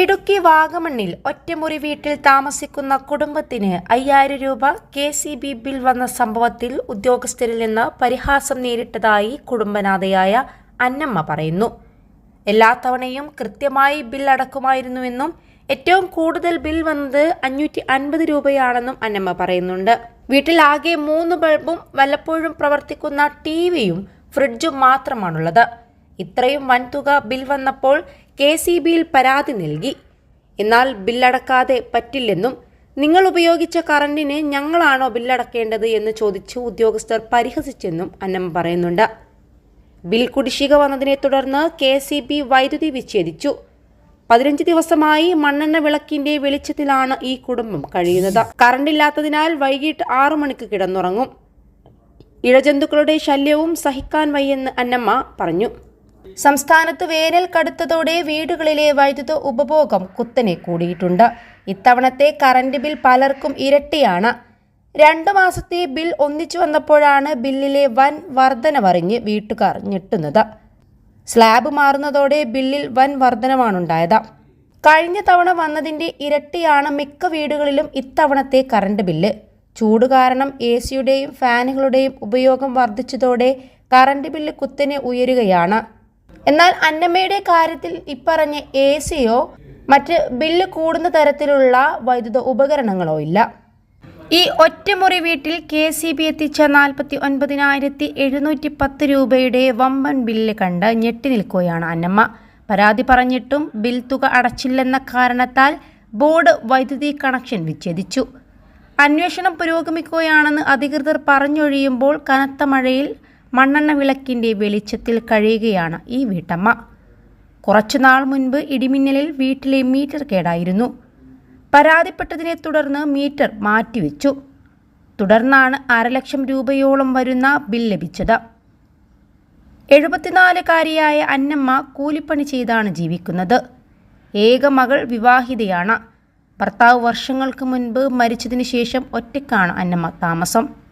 ഇടുക്കി വാഗമണ്ണിൽ ഒറ്റമുറി വീട്ടിൽ താമസിക്കുന്ന കുടുംബത്തിന് അയ്യായിരം രൂപ കെ സി ബി ബിൽ വന്ന സംഭവത്തിൽ ഉദ്യോഗസ്ഥരിൽ നിന്ന് പരിഹാസം നേരിട്ടതായി കുടുംബനാഥയായ അന്നമ്മ പറയുന്നു. എല്ലാ തവണയും കൃത്യമായി ബിൽ അടക്കുമായിരുന്നുവെന്നും ഏറ്റവും കൂടുതൽ ബിൽ വന്നത് അഞ്ഞൂറ്റി അൻപത് രൂപയാണെന്നും അന്നമ്മ പറയുന്നുണ്ട്. വീട്ടിൽ ആകെ മൂന്ന് ബൾബും വല്ലപ്പോഴും പ്രവർത്തിക്കുന്ന ടി വിയും ഫ്രിഡ്ജും മാത്രമാണുള്ളത്. ഇത്രയും വൻതുക ബിൽ വന്നപ്പോൾ കെ സി ബിയിൽ പരാതി നൽകി. എന്നാൽ ബില്ലടക്കാതെ പറ്റില്ലെന്നും നിങ്ങൾ ഉപയോഗിച്ച കറണ്ടിന് ഞങ്ങളാണോ ബില്ലടക്കേണ്ടത്? എന്ന് ചോദിച്ച് ഉദ്യോഗസ്ഥർ പരിഹസിച്ചെന്നും അന്നമ്മ പറയുന്നുണ്ട്. ബിൽ കുടിശ്ശിക വന്നതിനെ തുടർന്ന് കെ സി ബി വൈദ്യുതി വിച്ഛേദിച്ചു. പതിനഞ്ച് ദിവസമായി മണ്ണെണ്ണ വിളക്കിന്റെ വെളിച്ചത്തിലാണ് ഈ കുടുംബം കഴിയുന്നത്. കറണ്ടില്ലാത്തതിനാൽ വൈകിട്ട് ആറു മണിക്ക് കിടന്നുറങ്ങും. ഇഴജന്തുക്കളുടെ ശല്യവും സഹിക്കാൻ വയ്യെന്ന് അന്നമ്മ പറഞ്ഞു. സംസ്ഥാനത്ത് വേനൽ കടുത്തതോടെ വീടുകളിലെ വൈദ്യുത ഉപഭോഗം കുത്തനെ കൂടിയിട്ടുണ്ട്. ഇത്തവണത്തെ കറണ്ട് ബിൽ പലർക്കും ഇരട്ടിയാണ്. രണ്ടു മാസത്തെ ബിൽ ഒന്നിച്ചു വന്നപ്പോഴാണ് ബില്ലിലെ വൻ വർധനവറിഞ്ഞ് വീട്ടുകാർ ഞെട്ടുന്നത്. സ്ലാബ് മാറുന്നതോടെ ബില്ലിൽ വൻ വർധനവാണുണ്ടായത്. കഴിഞ്ഞ തവണ വന്നതിന്റെ ഇരട്ടിയാണ് മിക്ക വീടുകളിലും ഇത്തവണത്തെ കറണ്ട് ബില്ല്. ചൂട് കാരണം എ സിയുടെയും ഫാനുകളുടെയും ഉപയോഗം വർദ്ധിച്ചതോടെ കറണ്ട് ബില്ല് കുത്തനെ ഉയരുകയാണ്. എന്നാൽ അന്നമ്മയുടെ കാര്യത്തിൽ ഇപ്പറഞ്ഞ എ സിയോ മറ്റ് ബില്ല് കൂടുന്ന തരത്തിലുള്ള വൈദ്യുത ഉപകരണങ്ങളോ ഇല്ല. ഈ ഒറ്റമുറി വീട്ടിൽ കെ സി ബി എത്തിച്ച നാൽപ്പത്തി ഒൻപതിനായിരത്തി എഴുന്നൂറ്റി പത്ത് രൂപയുടെ വമ്പൻ ബില്ല് കണ്ട് ഞെട്ടി നിൽക്കുകയാണ് അന്നമ്മ. പരാതി പറഞ്ഞിട്ടും ബിൽ തുക അടച്ചില്ലെന്ന കാരണത്താൽ ബോർഡ് വൈദ്യുതി കണക്ഷൻ വിച്ഛേദിച്ചു. അന്വേഷണം പുരോഗമിക്കുകയാണെന്ന് അധികൃതർ പറഞ്ഞൊഴിയുമ്പോൾ കനത്ത മഴയിൽ മണ്ണെണ്ണ വിളക്കിന്റെ വെളിച്ചത്തിൽ കഴിയുകയാണ് ഈ വീട്ടമ്മ. കുറച്ചുനാൾ മുൻപ് ഇടിമിന്നലിൽ വീട്ടിലെ മീറ്റർ കേടായിരുന്നു. പരാതിപ്പെട്ടതിനെ തുടർന്ന് മീറ്റർ മാറ്റിവെച്ചു. തുടർന്നാണ് അരലക്ഷം രൂപയോളം വരുന്ന ബിൽ ലഭിച്ചത്. എഴുപത്തിനാലുകാരിയായ അന്നമ്മ കൂലിപ്പണി ചെയ്താണ് ജീവിക്കുന്നത്. ഏക മകൾ വിവാഹിതയാണ്. ഭർത്താവ് വർഷങ്ങൾക്ക് മുൻപ് മരിച്ചതിന് ശേഷം ഒറ്റയ്ക്കാണ് അന്നമ്മ താമസം.